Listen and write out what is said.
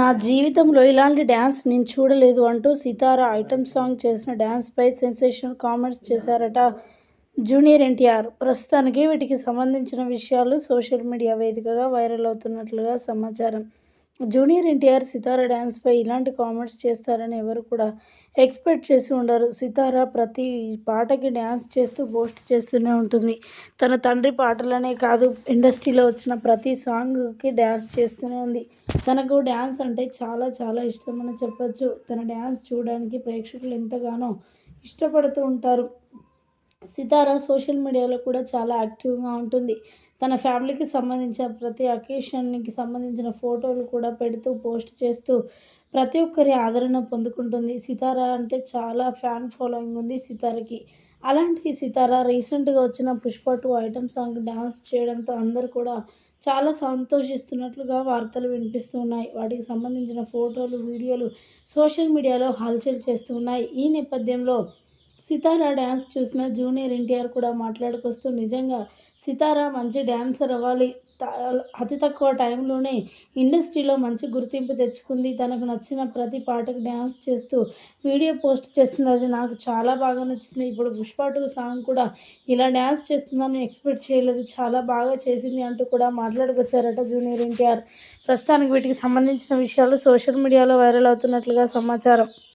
నా జీవితంలో ఇలాంటి డ్యాన్స్ నేను చూడలేదు అంటూ సితార ఐటమ్ సాంగ్ చేసిన డ్యాన్స్పై సెన్సేషనల్ కామెంట్స్ చేశారట జూనియర్ ఎన్టీఆర్. ప్రస్తుతానికి వీటికి సంబంధించిన విషయాలు సోషల్ మీడియా వేదికగా వైరల్ అవుతున్నట్లుగా సమాచారం. జూనియర్ ఎన్టీఆర్ సితార డ్యాన్స్పై ఇలాంటి కామెంట్స్ చేస్తారని ఎవరు కూడా ఎక్స్పెక్ట్ చేసి ఉండరు. సితార ప్రతి పాటకి డ్యాన్స్ చేస్తూ పోస్ట్ చేస్తూనే ఉంటుంది. తన తండ్రి పాటలనే కాదు ఇండస్ట్రీలో వచ్చిన ప్రతి సాంగ్కి డ్యాన్స్ చేస్తూనే ఉంది. తనకు డ్యాన్స్ అంటే చాలా చాలా ఇష్టం అని చెప్పచ్చు. తన డ్యాన్స్ చూడడానికి ప్రేక్షకులు ఎంతగానో ఇష్టపడుతూ ఉంటారు. సితార సోషల్ మీడియాలో కూడా చాలా యాక్టివ్గా ఉంటుంది. తన ఫ్యామిలీకి సంబంధించిన ప్రతి అకేషన్కి సంబంధించిన ఫోటోలు కూడా పెడుతూ పోస్ట్ చేస్తూ ప్రతి ఒక్కరి ఆదరణ పొందుకుంటుంది. సితార అంటే చాలా ఫ్యాన్ ఫాలోయింగ్ ఉంది సితారకి. అలాంటి సితార రీసెంట్గా వచ్చిన Pushpa two item song dance చేయడంతో అందరూ కూడా చాలా సంతోషిస్తున్నట్లుగా వార్తలు వినిపిస్తూ ఉన్నాయి వాటికి సంబంధించిన ఫోటోలు వీడియోలు సోషల్ మీడియాలో హల్చల్ చేస్తూ ఉన్నాయి. ఈ నేపథ్యంలో సితారా డ్యాన్స్ చూసిన జూనియర్ ఎన్టీఆర్ కూడా మాట్లాడుకొస్తూ నిజంగా సితారా మంచి డ్యాన్సర్ అవ్వాలి. అతి తక్కువ టైంలోనే ఇండస్ట్రీలో మంచి గుర్తింపు తెచ్చుకుంది. తనకు నచ్చిన ప్రతి పాటకు డ్యాన్స్ చేస్తూ వీడియో పోస్ట్ చేస్తుంది. అది నాకు చాలా బాగా నచ్చింది. ఇప్పుడు పుష్ప టూ సాంగ్ కూడా ఇలా డ్యాన్స్ చేస్తుందని ఎక్స్పెక్ట్ చేయలేదు. చాలా బాగా చేసింది అంటూ కూడా మాట్లాడుకొచ్చారట జూనియర్ ఎన్టీఆర్. ప్రస్తుతానికి వీటికి సంబంధించిన విషయాలు సోషల్ మీడియాలో వైరల్ అవుతున్నట్లుగా సమాచారం.